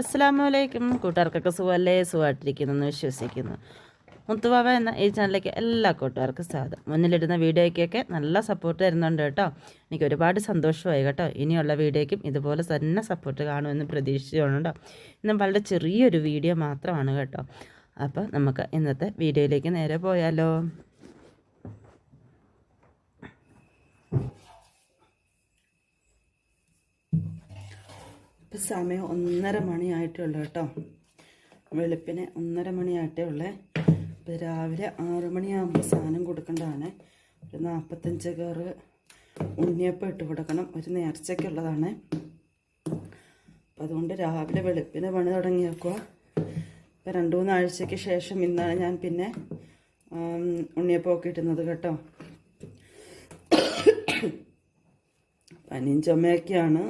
അസ്സാം വലൈക്കും കൂട്ടുകാർക്കൊക്കെ സുഖമല്ലേ സുഖമായിട്ടിരിക്കുന്നു എന്ന് വിശ്വസിക്കുന്നു. മുത്തുബാബ എന്ന ഈ ചാനലിലേക്ക് എല്ലാ കൂട്ടുകാർക്കും സ്വാഗതം. മുന്നിലിടുന്ന വീഡിയോയ്ക്കൊക്കെ നല്ല സപ്പോർട്ട് തരുന്നുണ്ട് കേട്ടോ. എനിക്ക് ഒരുപാട് സന്തോഷമായി കേട്ടോ. ഇനിയുള്ള വീഡിയോയ്ക്കും ഇതുപോലെ തന്നെ സപ്പോർട്ട് കാണുമെന്ന് പ്രതീക്ഷിച്ചുകൊണ്ട് ഇന്ന് വളരെ ചെറിയൊരു വീഡിയോ മാത്രമാണ് കേട്ടോ. അപ്പോൾ നമുക്ക് ഇന്നത്തെ വീഡിയോയിലേക്ക് നേരെ പോയാലോ. ഇപ്പം സമയം ഒന്നര മണിയായിട്ടേ ഉള്ളൂ കേട്ടോ. വെളുപ്പിന് ഒന്നര മണിയായിട്ടേ ഉള്ളേ. ഇപ്പം രാവിലെ ആറ് മണിയാകുമ്പോൾ സാധനം കൊടുക്കേണ്ടതാണ്. ഒരു നാൽപ്പത്തഞ്ച് കയറ് ഉണ്ണിയപ്പം ഇട്ട് കൊടുക്കണം. ഒരു നേർച്ചയ്ക്കുള്ളതാണ്. അപ്പം അതുകൊണ്ട് രാവിലെ വെളുപ്പിന് പണി തുടങ്ങിയേക്കുക ഇപ്പം രണ്ട് മൂന്നാഴ്ചയ്ക്ക് ശേഷം ഇന്നാണ് ഞാൻ പിന്നെ ഉണ്ണിയപ്പം ഉണ്ണിയപ്പമൊക്കെ ഇട്ടുന്നത് കേട്ടോ. പനിയും ചുമയൊക്കെയാണ്.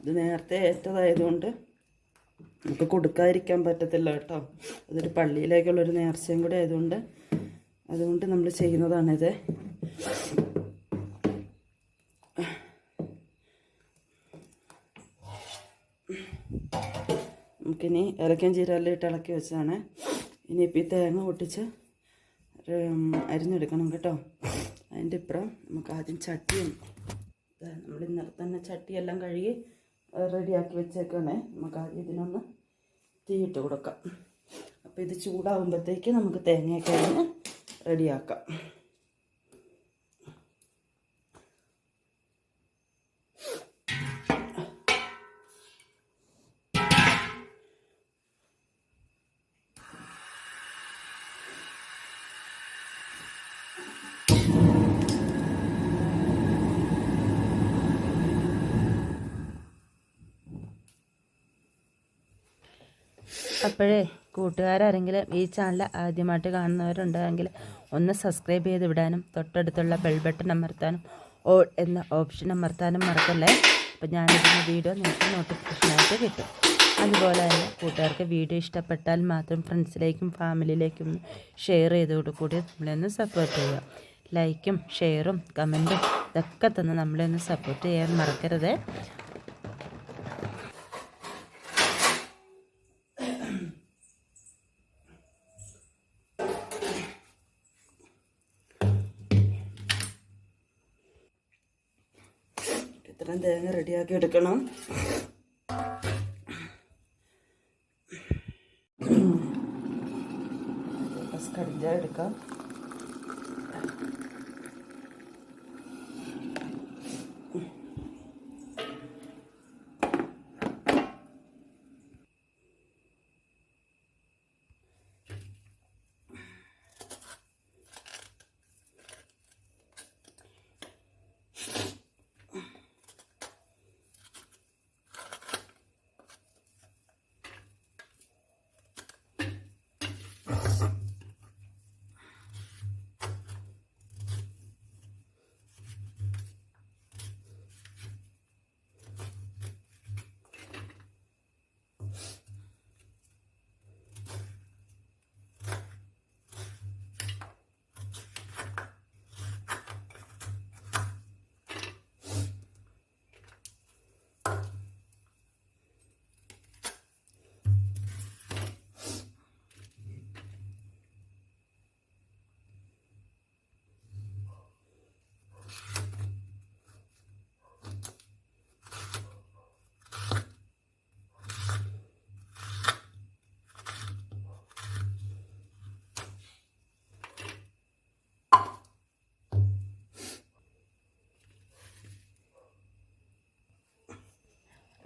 ഇത് നേരത്തെ ഏറ്റതായതുകൊണ്ട് നമുക്ക് കൊടുക്കാതിരിക്കാൻ പറ്റത്തില്ല കേട്ടോ. അതൊരു പള്ളിയിലേക്കുള്ളൊരു നേർച്ചയും കൂടി ആയതുകൊണ്ട് അതുകൊണ്ട് നമ്മൾ ചെയ്യുന്നതാണിത്. നമുക്കിനി ഇലക്കൻ ജീരകെല്ലാം ഇട്ട് ഇളക്കി വെച്ചാണ് ഇനിയിപ്പോൾ ഈ തേങ്ങ പൊട്ടിച്ച് അരിഞ്ഞെടുക്കണം കേട്ടോ. അതിന്റെ ഇപ്പുറം നമുക്ക് ആദ്യം ചട്ടിയും നമ്മൾ ഇന്നലെ തന്നെ ചട്ടിയെല്ലാം കഴുകി റെഡിയാക്കി വെച്ചേക്കണേ. നമുക്ക് ആദ്യം ഇതിനൊന്ന് തീയിട്ട് കൊടുക്കാം. അപ്പോൾ ഇത് ചൂടാകുമ്പോഴത്തേക്ക് നമുക്ക് തേങ്ങയൊക്കെ അതിന് റെഡിയാക്കാം. അപ്പോഴേ കൂട്ടുകാരാരെങ്കിലും ഈ ചാനൽ ആദ്യമായിട്ട് കാണുന്നവരുണ്ടെങ്കിൽ ഒന്ന് സബ്സ്ക്രൈബ് ചെയ്ത് വിടാനും തൊട്ടടുത്തുള്ള ബെൽ ബട്ടൺ അമർത്താനും ഓൾ എന്ന ഓപ്ഷൻ അമർത്താനും മറക്കല്ലേ? അപ്പം ഞാനിതിന്റെ വീഡിയോ നിങ്ങൾക്ക് നോട്ടിഫിക്കേഷനായിട്ട് കിട്ടും. അതുപോലെ തന്നെ കൂട്ടുകാർക്ക് വീഡിയോ ഇഷ്ടപ്പെട്ടാൽ മാത്രം ഫ്രണ്ട്സിലേക്കും ഫാമിലിയിലേക്കും ഷെയർ ചെയ്തോട് കൂടി നമ്മളെ സപ്പോർട്ട് ചെയ്യുക. ലൈക്കും ഷെയറും കമന്റും ഇതൊക്കെ തന്നെ നമ്മളെ ഒന്ന് സപ്പോർട്ട് ചെയ്യാൻ മറക്കരുത്. തേങ്ങ എടുക്കണം. കടിഞ്ച എടുക്കാം.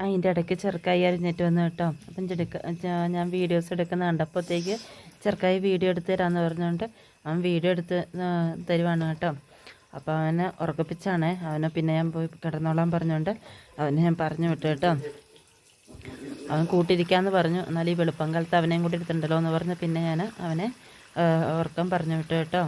അതിന്റെ ഇടയ്ക്ക് ചെറുക്കായി അരിഞ്ഞിട്ട് വന്നു കേട്ടോ. അപ്പം ചെടുക്ക ഞാൻ വീഡിയോസ് എടുക്കുന്ന കണ്ടപ്പോഴത്തേക്ക് ചെറുക്കായി വീഡിയോ എടുത്ത് തരാമെന്ന് പറഞ്ഞുകൊണ്ട് അവൻ വീഡിയോ എടുത്ത് തരുവാണ് കേട്ടോ. അപ്പോൾ അവനെ ഉറക്കിപ്പിച്ചാണ് അവനെ പിന്നെ ഞാൻ പോയി കിടന്നോളാൻ പറഞ്ഞുകൊണ്ട് അവനെ ഞാൻ പറഞ്ഞു വിട്ടു കേട്ടോ. അവൻ കൂട്ടിരിക്കാമെന്ന് പറഞ്ഞു. എന്നാൽ ഈ വെളുപ്പം കാലത്ത് അവനെയും കൂടി എടുത്തിട്ടുണ്ടല്ലോ എന്ന് പറഞ്ഞ് പിന്നെ ഞാൻ അവനെ ഉറക്കം പറഞ്ഞു വിട്ടു കേട്ടോ.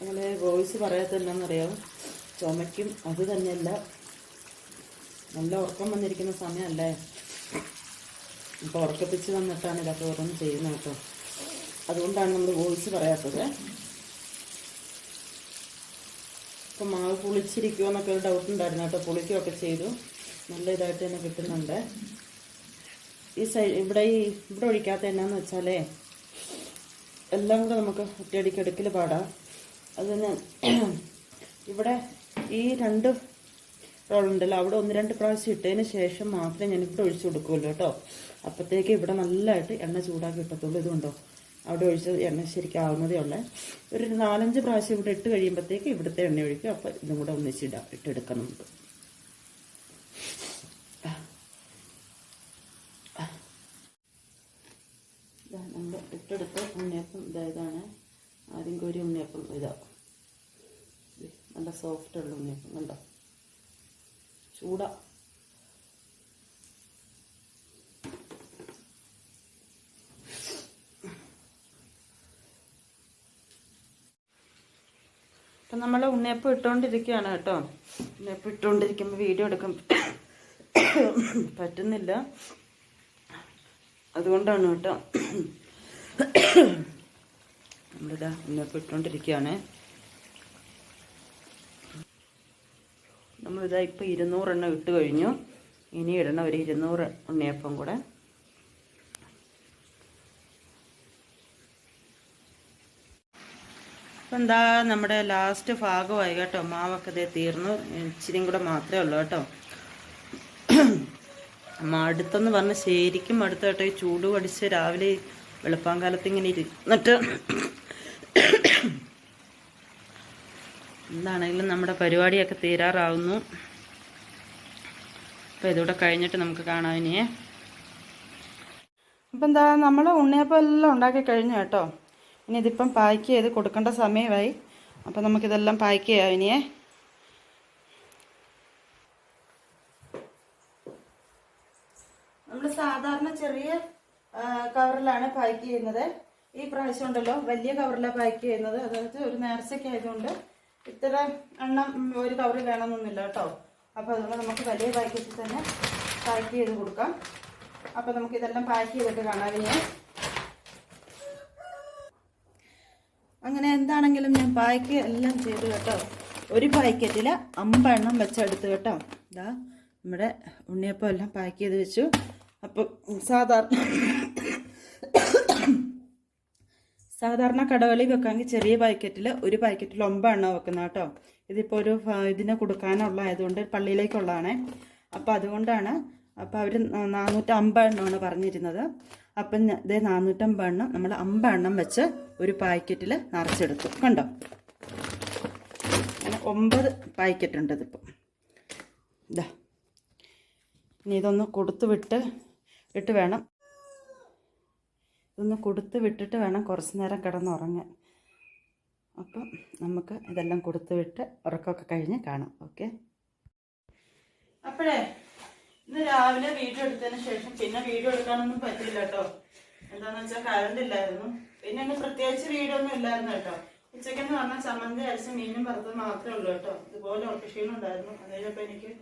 അങ്ങനെ വോയിസ് പറയാത്ത എന്നാന്നറിയാം ചുമയ്ക്കും അത് തന്നെയല്ല. നല്ല ഉറക്കം വന്നിരിക്കുന്ന സമയമല്ലേ? ഇപ്പോൾ ഉറക്കപ്പിച്ച് വന്നിട്ടാണ് ഇതൊക്കെ ഓരോന്ന് ചെയ്യുന്നത് കേട്ടോ. അതുകൊണ്ടാണ് നമ്മൾ വോയിസ് പറയാത്തത്. ഇപ്പം മാവ് പുളിച്ചിരിക്കുമോ എന്നൊക്കെ ഒരു ഡൗട്ട് ഉണ്ടായിരുന്നു കേട്ടോ. പുളിക്കുകയൊക്കെ ചെയ്തു. നല്ല ഇതായിട്ട് തന്നെ കിട്ടുന്നുണ്ട്. ഈ സൈഡ് ഇവിടെ ഈ ഇവിടെ ഒഴിക്കാത്ത എന്നാന്ന് വെച്ചാലേ എല്ലാം കൂടെ നമുക്ക് ഒറ്റയടിക്ക് എടുക്കൽ പാടാം. അത് തന്നെ ഇവിടെ ഈ രണ്ട് റോളുണ്ടല്ലോ അവിടെ ഒന്ന് രണ്ട് പ്രാവശ്യം ഇട്ടതിന് ശേഷം മാത്രമേ ഞാൻ ഇവിടെ ഒഴിച്ചു കൊടുക്കുള്ളൂ കേട്ടോ. അപ്പോഴത്തേക്ക് ഇവിടെ നല്ലതായിട്ട് എണ്ണ ചൂടാക്കി കിട്ടത്തുള്ളൂ ഇതുണ്ടോ അവിടെ ഒഴിച്ച എണ്ണ ശരിക്കും ആവുന്നതേ ഉള്ളേ. ഒരു നാലഞ്ച് പ്രാവശ്യം ഇവിടെ ഇട്ട് കഴിയുമ്പോഴത്തേക്ക് ഇവിടുത്തെ എണ്ണ ഒഴിക്കും. അപ്പോൾ ഇതും കൂടെ ഒന്നിച്ചിടാം ഇട്ടെടുക്കാം നമുക്ക് ഇതാ നമ്മൾ ഇട്ടെടുത്ത ഉണ്ണിയപ്പം ഇതാ ഇതാണ് ആദ്യം കോരി ഉണ്ണിയപ്പം ഇതാ ഇത് നല്ല സോഫ്റ്റ് ഉള്ള കണ്ടോ? ചൂടാ. അപ്പം നമ്മൾ ഉണ്ണിയപ്പം ഇട്ടുകൊണ്ടിരിക്കുകയാണ് കേട്ടോ. ഉണ്ണിയപ്പം ഇട്ടുകൊണ്ടിരിക്കുമ്പോൾ വീഡിയോ എടുക്കാൻ പറ്റുന്നില്ല. അതുകൊണ്ടാണ് കേട്ടോ. നമ്മളിതാ ഉണ്ണിയപ്പം ഇട്ടുകൊണ്ടിരിക്കുകയാണ് നമ്മളിതാ ഇപ്പോൾ ഇരുന്നൂറെണ്ണം ഇട്ട് കഴിഞ്ഞു. ഇനി ഇടണം ഒരു ഇരുന്നൂറ് ഉണ്ണിയപ്പം കൂടെ. അപ്പം എന്താ നമ്മുടെ ലാസ്റ്റ് ഭാഗമായി കേട്ടോ. മാവൊക്കെ ദേ തീർന്നു. ഇച്ചിരിയും കൂടെ മാത്രമേ ഉള്ളൂ കേട്ടോ. മടുത്തെന്ന് പറഞ്ഞ് ശരിക്കും മടുത്ത കേട്ടോ. ഈ ചൂട് പഠിച്ച് രാവിലെ വെളുപ്പാങ്കാലത്ത് ഇങ്ങനെ ഇരുന്നിട്ട് എന്താണെങ്കിലും നമ്മുടെ പരിപാടിയൊക്കെ തീരാറാവുന്നു. അപ്പോൾ ഇതുകൂടെ കഴിഞ്ഞിട്ട് നമുക്ക് കാണാം ഇനിയേ അപ്പം എന്താ നമ്മൾ ഉണ്ണിയപ്പം എല്ലാം ഉണ്ടാക്കി കഴിഞ്ഞു കേട്ടോ. ഇനി ഇതിപ്പം പാക്ക് ചെയ്ത് കൊടുക്കേണ്ട സമയമായി. അപ്പം നമുക്കിതെല്ലാം പാക്ക് ചെയ്യാം ഇനിയേ. നമ്മൾ സാധാരണ ചെറിയ കവറിലാണ് പാക്ക് ചെയ്യുന്നത്. ഈ പ്രാവശ്യം ഉണ്ടല്ലോ വലിയ കവറിലാണ് പാക്ക് ചെയ്യുന്നത്. അതായത് ഒരു നേർച്ചയ്ക്ക് ആയതുകൊണ്ട് ഇത്ര എണ്ണം ഒരു കവറിൽ വേണമെന്നൊന്നുമില്ല കേട്ടോ. അപ്പോൾ അതുകൊണ്ട് നമുക്ക് വലിയ പാക്കറ്റിൽ തന്നെ പാക്ക് ചെയ്ത് കൊടുക്കാം. അപ്പോൾ നമുക്ക് ഇതെല്ലാം പാക്ക് ചെയ്തിട്ട് കാണാം ഇനി. അങ്ങനെ എന്താണെങ്കിലും ഞാൻ പായ്ക്ക് എല്ലാം ചെയ്തു കേട്ടോ. ഒരു പാക്കറ്റിൽ അമ്പെണ്ണം വെച്ചെടുത്ത് കേട്ടോ. ഇതാ നമ്മുടെ ഉണ്ണിയപ്പം എല്ലാം പാക്ക് ചെയ്ത് വെച്ചു. അപ്പം സാധാരണ സാധാരണ കടകളിൽ വെക്കാമെങ്കിൽ ചെറിയ പാക്കറ്റിൽ ഒരു പാക്കറ്റിൽ ഒമ്പതെണ്ണം വെക്കുന്ന കേട്ടോ. ഇതിപ്പോൾ ഒരു ഇതിനെ കൊടുക്കാനുള്ള ആയതുകൊണ്ട് പള്ളിയിലേക്കുള്ളതാണേ. അപ്പോൾ അതുകൊണ്ടാണ് അപ്പോൾ അവർ നാനൂറ്റമ്പെണ്ണമാണ് പറഞ്ഞിരുന്നത്. അപ്പം ഇതേ നാനൂറ്റമ്പതെണ്ണം നമ്മൾ അമ്പതെണ്ണം വെച്ച് ഒരു പാക്കറ്റിൽ നിറച്ചെടുത്തു. കണ്ടോ? അങ്ങനെ ഒമ്പത് പാക്കറ്റ് ഉണ്ട് ഇതിപ്പം. ഇതാ ഇനി ഇതൊന്ന് കൊടുത്തു വിട്ട് ഇട്ട് വേണം. ഇതൊന്ന് കൊടുത്ത് വിട്ടിട്ട് വേണം കുറച്ച് നേരം കിടന്നുറങ്ങാൻ. അപ്പം നമുക്ക് ഇതെല്ലാം കൊടുത്ത് വിട്ട് ഉറക്കമൊക്കെ കഴിഞ്ഞ് കാണാം. ഓക്കെ? അപ്പോഴേ ഇന്ന് രാവിലെ വീഡിയോ എടുത്തതിന് ശേഷം പിന്നെ വീഡിയോ എടുക്കാനൊന്നും പറ്റില്ല കേട്ടോ. എന്താണെന്ന് വെച്ചാൽ കറണ്ട് ഇല്ലായിരുന്നു. പിന്നെ ഇന്ന് പ്രത്യേകിച്ച് വീഡിയോ ഒന്നും ഇല്ലായിരുന്നു കേട്ടോ. ഉച്ചയ്ക്കെന്ന് പറഞ്ഞാൽ ചമ്മന്തി അരച്ച് മീനും വറുത്തത് മാത്രമേ ഉള്ളൂ കേട്ടോ. ഇതുപോലെ ഉറക്കക്ഷീണം ഉണ്ടായിരുന്നു. അതിലപ്പോൾ എനിക്ക്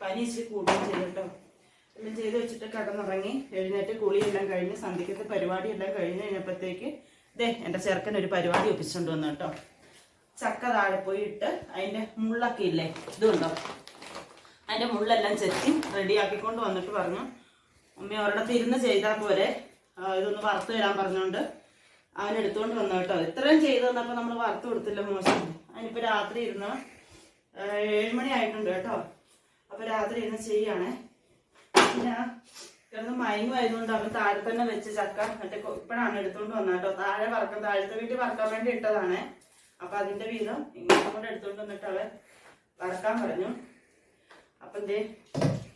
പനി ഇച്ചിരി കൂടുകയും ചെയ്തു കേട്ടോ. എല്ലാം ചെയ്ത് വെച്ചിട്ട് കിടന്നുറങ്ങി. എഴുന്നേറ്റ് കുളിയെല്ലാം കഴിഞ്ഞ് സന്ധ്യക്കത്തെ പരിപാടിയെല്ലാം കഴിഞ്ഞ് കഴിഞ്ഞപ്പോഴത്തേക്ക് ദേ എന്റെ ചെറുക്കൻ ഒരു പരിപാടി ഒപ്പിച്ചുകൊണ്ട് വന്നു കേട്ടോ. ചക്ക താഴെ പോയിട്ട് അതിന്റെ മുള്ളൊക്കെ ഇല്ലേ ഇതുണ്ടോ? അതിന്റെ മുള്ളെല്ലാം ചെത്തി റെഡിയാക്കിക്കൊണ്ട് വന്നിട്ട് പറഞ്ഞു അമ്മ ഒരിടത്ത് ഇരുന്ന് ചെയ്താൽ പോരെ. ഇതൊന്ന് വറുത്ത് തരാൻ പറഞ്ഞുകൊണ്ട് അവൻ എടുത്തുകൊണ്ട് വന്നു കേട്ടോ. ഇത്രയും ചെയ്തു തന്നപ്പോൾ നമ്മൾ വറുത്ത് കൊടുത്തില്ല മോശം. അതിനിപ്പോൾ രാത്രി ഇരുന്ന് ഏഴുമണി മണി ആയിട്ടുണ്ട് കേട്ടോ. അപ്പോൾ രാത്രി ഇരുന്ന് ചെയ്യാണ്. പിന്നെ കിടന്ന് മയങ്ങുമായതുകൊണ്ട് അവൻ താഴെ തന്നെ വെച്ച് ചക്ക കൊ- ഇപ്പോഴാണ് എടുത്തുകൊണ്ട് വന്നാട്ടോ താഴെ വറക്കാൻ താഴത്തെ വീട്ടിൽ വറക്കാൻ വേണ്ടി ഇട്ടതാണ്. അപ്പൊ അതിന്റെ വീതം ഇങ്ങോട്ടും കൂടെ എടുത്തുകൊണ്ട് വന്നിട്ട് അവൻ വറക്കാൻ പറഞ്ഞു. അപ്പൊ എന്തേ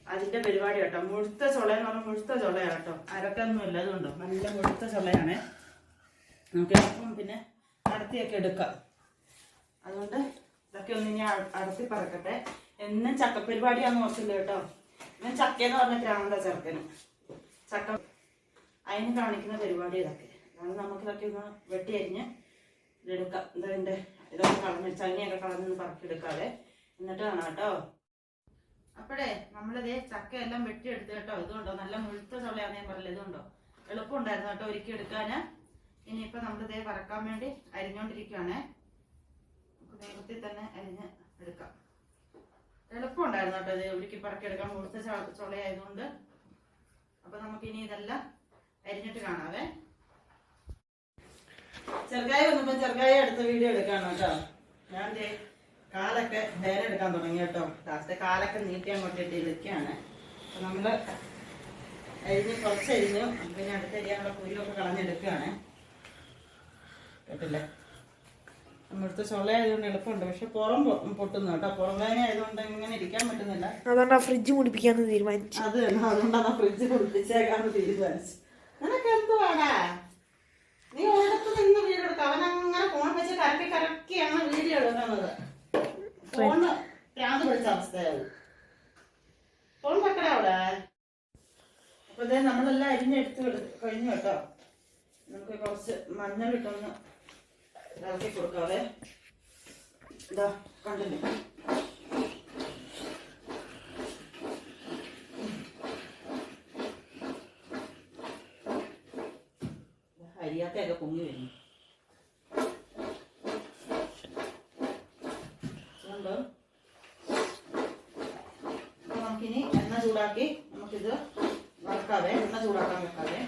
അതിന്റെ പരിപാടി കേട്ടോ. മുഴുത്ത ചുളയെന്ന് പറഞ്ഞാൽ മുഴുത്ത ചുളയാണ് കേട്ടോ. അരക്കൊന്നും ഇല്ല അതുകൊണ്ടോ നല്ല മുഴുത്ത ചുളയാണ്. നമുക്ക് അപ്പം പിന്നെ അടത്തിയൊക്കെ എടുക്കാം. അതുകൊണ്ട് ഇതൊക്കെ ഒന്ന് ഇനി അടത്തി പറക്കട്ടെ. എന്നും ചക്കപ്പരിപാടിയാന്ന് ഓർത്തില്ല കേട്ടോ. ഞാൻ ചക്ക എന്ന് പറഞ്ഞ ഗ്രാമത്തെ ചെറുക്കന്. ചക്ക അതിന് കാണിക്കുന്ന പരിപാടി ഇതൊക്കെ. അതായത് നമുക്ക് ഇതൊക്കെ ഒന്ന് വെട്ടി അരിഞ്ഞ് ഇതെടുക്കാം ഇതെന്റെ ഇതൊക്കെ കളഞ്ഞ് ചങ്ങിയൊക്കെ കളഞ്ഞൊന്ന് പറക്കിയെടുക്കാതെ എന്നിട്ട് കാണാം കേട്ടോ. അപ്പോഴേ നമ്മളിതേ ചക്കയെല്ലാം വെട്ടിയെടുത്ത് കേട്ടോ. ഇതുണ്ടോ? നല്ല മുഴുത്ത ചുളയാന്ന് ഞാൻ പറഞ്ഞില്ല? ഇതുണ്ടോ? എളുപ്പമുണ്ടായിരുന്നു കേട്ടോ ഒരുക്കി എടുക്കാന് ഇനിയിപ്പോൾ നമ്മളിതേ വറക്കാൻ വേണ്ടി അരിഞ്ഞോണ്ടിരിക്കുവാണേ. നമുക്ക് വേഗത്തിൽ തന്നെ അരിഞ്ഞ് എടുക്കാം. എളുപ്പമുണ്ടായിരുന്നു കേട്ടോ ഇത് ഉരുക്കി പറക്കിയെടുക്കാൻ. ചുള- ചുളയായതുകൊണ്ട്. അപ്പൊ നമുക്ക് ഇനി ഇതെല്ലാം അരിഞ്ഞിട്ട് കാണാവേ. ചെറുകായ വന്നപ്പോ ചെറുകായ അടുത്ത വീഡിയോ എടുക്കാണ് കേട്ടോ. ഞാൻ കാലൊക്കെ നേരെ എടുക്കാൻ തുടങ്ങി കേട്ടോ. ലാസ്റ്റ് കാലൊക്കെ നീട്ടി അങ്ങോട്ട് ഇട്ട് ഇരിക്കുകയാണ്. അപ്പൊ നമ്മൾ അരിഞ്ഞ് കുറച്ചരിഞ്ഞു. പിന്നെ അടുത്തരിയാനുള്ള കുരുവൊക്കെ കളഞ്ഞെടുക്കുകയാണ്. കേട്ടില്ലേ? നമ്മടുത്ത് ആയതുകൊണ്ട് എളുപ്പമുണ്ട്. പക്ഷെ പുറം പൊട്ടുന്നു കേട്ടോ. പുറം വേദന ആയതുകൊണ്ട് ഇങ്ങനെ ഇരിക്കാൻ പറ്റുന്നില്ല. അതുകൊണ്ട് ആ ഫ്രിഡ്ജ് മുടിപ്പിക്കാന്ന് തീരുമാനിച്ചു. അത് അതുകൊണ്ടാണ് ഫ്രിഡ്ജ് കുടിപ്പിച്ചേക്കാന്ന് തീരുമാനിച്ചു. നിനക്ക് എന്തുവാടാ? നീ ഒരിടത്ത് നിന്ന് വീഡിയോ എടുക്കാം അവൻ അങ്ങനെ ഫോൺ വെച്ച് കറക്കി കറക്കിയാണ് വീഡിയോ എടുക്കുന്നത്. ഫോണ് ഭ്രാന്ത് പിടിച്ച അവസ്ഥയാവും ഫോൺ വെക്കടാ അവിടെ. അപ്പൊ ഇതേ നമ്മളെല്ലാം അരിഞ്ഞെടുത്ത് കഴിഞ്ഞു കേട്ടോ. നമുക്ക് കുറച്ച് മഞ്ഞൾ ഇട്ടൊന്ന് ഇളക്കി കൊടുക്കാതെ ഇതാ കണ്ടില്ലേ? അരിയാത്തൊക്കെ പൊങ്ങി വരുന്നു അതുകൊണ്ട് അപ്പൊ നമുക്കിനി എണ്ണ ചൂടാക്കി നമുക്കിത് വറക്കാതെ എണ്ണ ചൂടാക്കാൻ വെക്കാതെ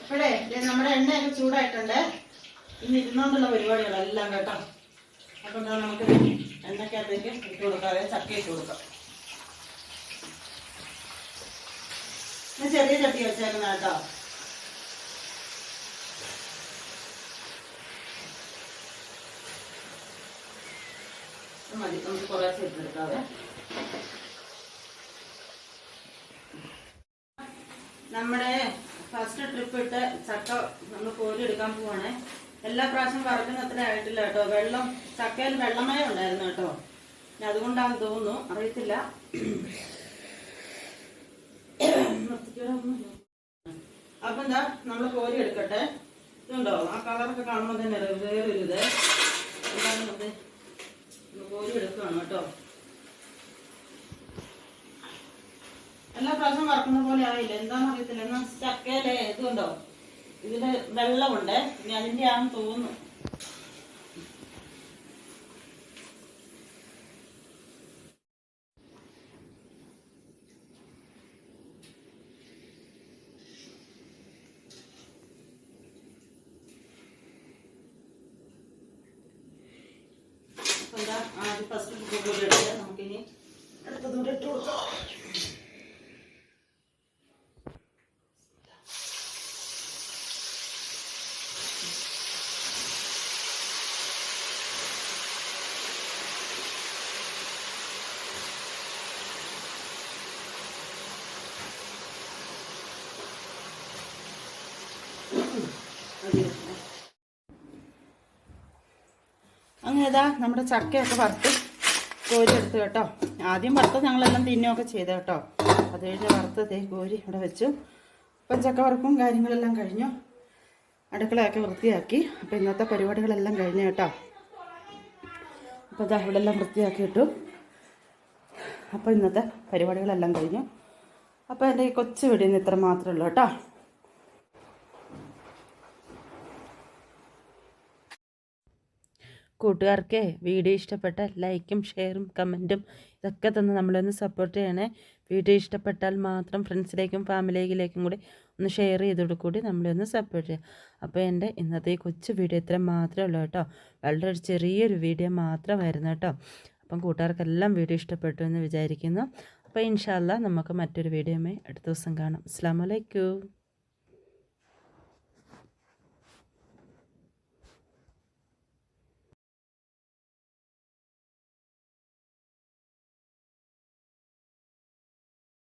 അപ്പോഴേ ദേ നമ്മുടെ എണ്ണയൊക്കെ ചൂടായിട്ടുണ്ട് പരിപാടികൾ പരിപാടികളെല്ലാം കേട്ടോ. അപ്പൊ എന്താ നമുക്ക് എണ്ണക്കകത്തേക്ക് ഇട്ട് കൊടുക്കാതെ ചക്ക ഇട്ട് കൊടുക്കാം. ഞാൻ ചെറിയ ചട്ടി വെച്ചേക്കുന്ന കേട്ടോ. മതി. നമുക്ക് കുറേ എടുക്കാവേ നമ്മുടെ ഫസ്റ്റ് ട്രിപ്പ് ഇട്ട് ചക്ക നമ്മൾ കോരി എടുക്കാൻ പോവാണേ. എല്ലാ പ്രാവശ്യം വറക്കുന്ന അത്ര ആയിട്ടില്ല കേട്ടോ. വെള്ളം ചക്കയിൽ വെള്ളമയം ഉണ്ടായിരുന്നു കേട്ടോ. അതുകൊണ്ടാണെന്ന് തോന്നുന്നു. അറിയത്തില്ല. അപ്പൊ എന്താ? നമ്മൾ കോരി എടുക്കട്ടെ. ഇതുണ്ടോ? ആ കളറൊക്കെ കാണുമ്പോൾ തന്നെ വേറൊരു ഇത് എന്താണ് ഇത് കോരി എടുക്കുകയാണ് കേട്ടോ. എല്ലാ പ്രാവശ്യം വറക്കുന്ന പോലെ ആയില്ല? എന്താണെന്ന് അറിയത്തില്ല. എന്നാ ചക്കയിലെ ഇതുണ്ടോ? ഇതിൽ വെള്ളമുണ്ട്. ഇനി അതിന്റെ ആണെന്ന് തോന്നുന്നു. അപ്പൊ എന്താ ആദ്യം ഫസ്റ്റ് ബുക്ക് കൂടി എടുത്ത് നമുക്കിനി അടുത്തതൂടെ ഇട്ട് കൊടുക്കാം. ഇതാ നമ്മുടെ ചക്കയൊക്കെ വറുത്ത് കോരിയെടുത്ത് കേട്ടോ. ആദ്യം വറുത്ത് ഞങ്ങളെല്ലാം തിന്നുകയൊക്കെ ചെയ്തു കേട്ടോ. അത് കഴിഞ്ഞ് വറുത്ത് തേ കോരി ഇവിടെ വെച്ചു. അപ്പം ചക്ക വറുപ്പും കാര്യങ്ങളെല്ലാം കഴിഞ്ഞു. അടുക്കളയൊക്കെ വൃത്തിയാക്കി. അപ്പം ഇന്നത്തെ പരിപാടികളെല്ലാം കഴിഞ്ഞു കേട്ടോ. അപ്പോൾ ഇതാ ഇവിടെ എല്ലാം വൃത്തിയാക്കി ഇട്ടു. അപ്പോൾ ഇന്നത്തെ പരിപാടികളെല്ലാം കഴിഞ്ഞു. അപ്പോൾ എന്റെ ഈ കൊച്ചു വീടിന് ഇത്ര മാത്രമേ ഉള്ളൂ കേട്ടോ. കൂട്ടുകാർക്ക് വീഡിയോ ഇഷ്ടപ്പെട്ടാൽ ലൈക്കും ഷെയറും കമന്റും ഇതൊക്കെ തന്ന് നമ്മളൊന്ന് സപ്പോർട്ട് ചെയ്യണേ. വീഡിയോ ഇഷ്ടപ്പെട്ടാൽ മാത്രം ഫ്രണ്ട്സിലേക്കും ഫാമിലിയിലേക്കും കൂടി ഒന്ന് ഷെയർ ചെയ്തോട് കൂടി നമ്മളൊന്ന് സപ്പോർട്ട് ചെയ്യുക അപ്പോൾ എന്റെ ഇന്നത്തെ ഈ കൊച്ചു വീഡിയോ ഇത്ര മാത്രമേ ഉള്ളൂ കേട്ടോ. വളരെ ഒരു ചെറിയൊരു വീഡിയോ മാത്രമായിരുന്നു കേട്ടോ. അപ്പം കൂട്ടുകാർക്കെല്ലാം വീഡിയോ ഇഷ്ടപ്പെട്ടു എന്ന് വിചാരിക്കുന്നു. അപ്പോൾ ഇൻഷാല്ല നമുക്ക് മറ്റൊരു വീഡിയോയുമായി അടുത്ത ദിവസം കാണാം. അസ്സാം